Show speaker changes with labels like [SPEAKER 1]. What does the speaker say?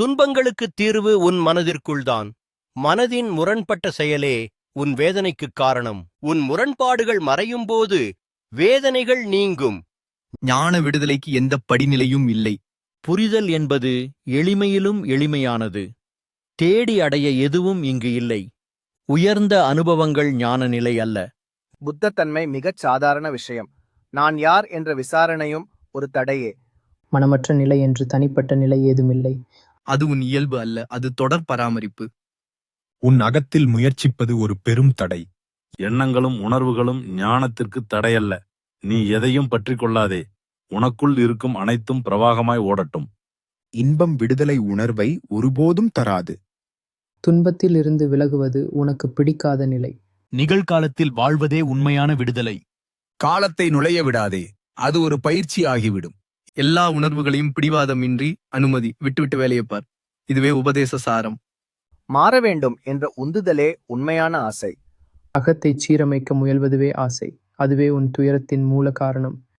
[SPEAKER 1] துன்பங்களுக்குத் தீர்வு உன் மனதிற்குள்தான் மனதின் முரண்பட்ட செயலே உன் வேதனைக்குக் காரணம். உன் முரண்பாடுகள் மறையும்போது வேதனைகள் நீங்கும்.
[SPEAKER 2] ஞான விடுதலைக்கு எந்த படிநிலையும் இல்லை.
[SPEAKER 3] புரிதல் என்பது எளிமையிலும் எளிமையானது. தேடி அடைய எதுவும் இங்கு இல்லை. உயர்ந்த அனுபவங்கள் ஞான நிலை அல்ல.
[SPEAKER 4] புத்தத்தன்மை மிகச் சாதாரண விஷயம். நான் யார் என்ற விசாரணையும் ஒரு தடையே.
[SPEAKER 5] மனமற்ற நிலை என்று தனிப்பட்ட நிலை ஏதுமில்லை.
[SPEAKER 2] அது உன் இயல்பு அல்ல அது தொடர் பராமரிப்பு.
[SPEAKER 6] உன் அகத்தில் முயற்சிப்பது ஒரு பெரும் தடை.
[SPEAKER 7] எண்ணங்களும் உணர்வுகளும் ஞானத்திற்கு தடையல்ல. நீ எதையும் பற்றிக் கொள்ளாதே. உனக்குள் இருக்கும் அனைத்தும் பிரவாகமாய் ஓடட்டும்.
[SPEAKER 6] இன்பம் விடுதலை உணர்வை ஒருபோதும் தராது.
[SPEAKER 5] துன்பத்தில் இருந்து விலகுவது உனக்கு பிடிக்காத நிலை.
[SPEAKER 3] நிகழ்காலத்தில் வாழ்வதே உண்மையான விடுதலை.
[SPEAKER 8] காலத்தை நுழைய விடாதே. அது ஒரு பயிற்சி ஆகிவிடும்.
[SPEAKER 2] எல்லா உணர்வுகளையும் பிடிவாதமின்றி அனுமதி விட்டுவிட்டு வேலையை பார். இதுவே உபதேச சாரம்.
[SPEAKER 4] மாற வேண்டும் என்ற உந்துதலே உண்மையான ஆசை.
[SPEAKER 5] அகத்தை சீரமைக்க முயல்வதுவே ஆசை. அதுவே உன் துயரத்தின் மூல காரணம்.